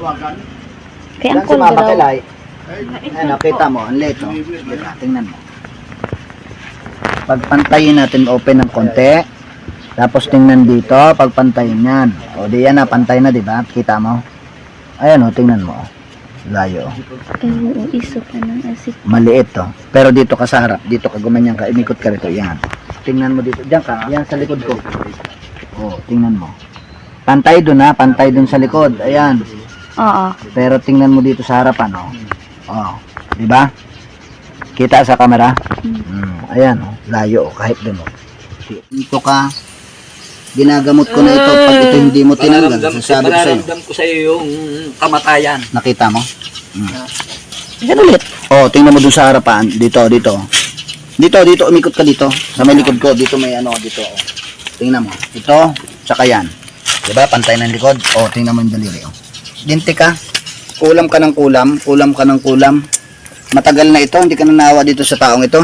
Kaya Yan ang cool daw. Kilay. Ano, kita mo, ang late, oh. Kita, tingnan mo. Pagpantayin natin open ng konti. Tapos tingnan dito, pagpantayin yan. O di yan na, pantay na, di ba? Kita mo? Ayan o, tingnan mo. oh. Layo. oh. Ay, oo, iso ka ng asik. Maliit to. Pero dito ka sa harap, dito ka gumanyan ka, imikot ka rito, yan. Tingnan mo dito, diyan ka, yan sa likod ko. O, tingnan mo. Pantay dun ha, pantay dun sa likod, ayan. Oo. Pero tingnan mo dito sa harapan, oh. Oh, di ba? Kita sa camera? Mm, ayan, oh. Layo, oh, kahit dun, oh. Dito ka. Ginagamot ko na ito. Pag ito hindi mo tinanggal, sasabi ko sa'yo. Mararamdam ko sa'yo yung kamatayan. Nakita mo? Mm. Yan ulit. Oh, tingnan mo dun sa harapan. Dito, dito. Dito, dito. Umikot ka dito. Sa may likod ko. Dito may ano, dito. Oh. Tingnan mo. Ito, tsaka yan. Diba? Pantay ng likod. Oh, tingnan mo yung daliri. Oh. Dinti ka. Kulam ka ng kulam. Kulam ka ng kulam. Matagal na ito. Hindi ka na naawa dito sa taong ito.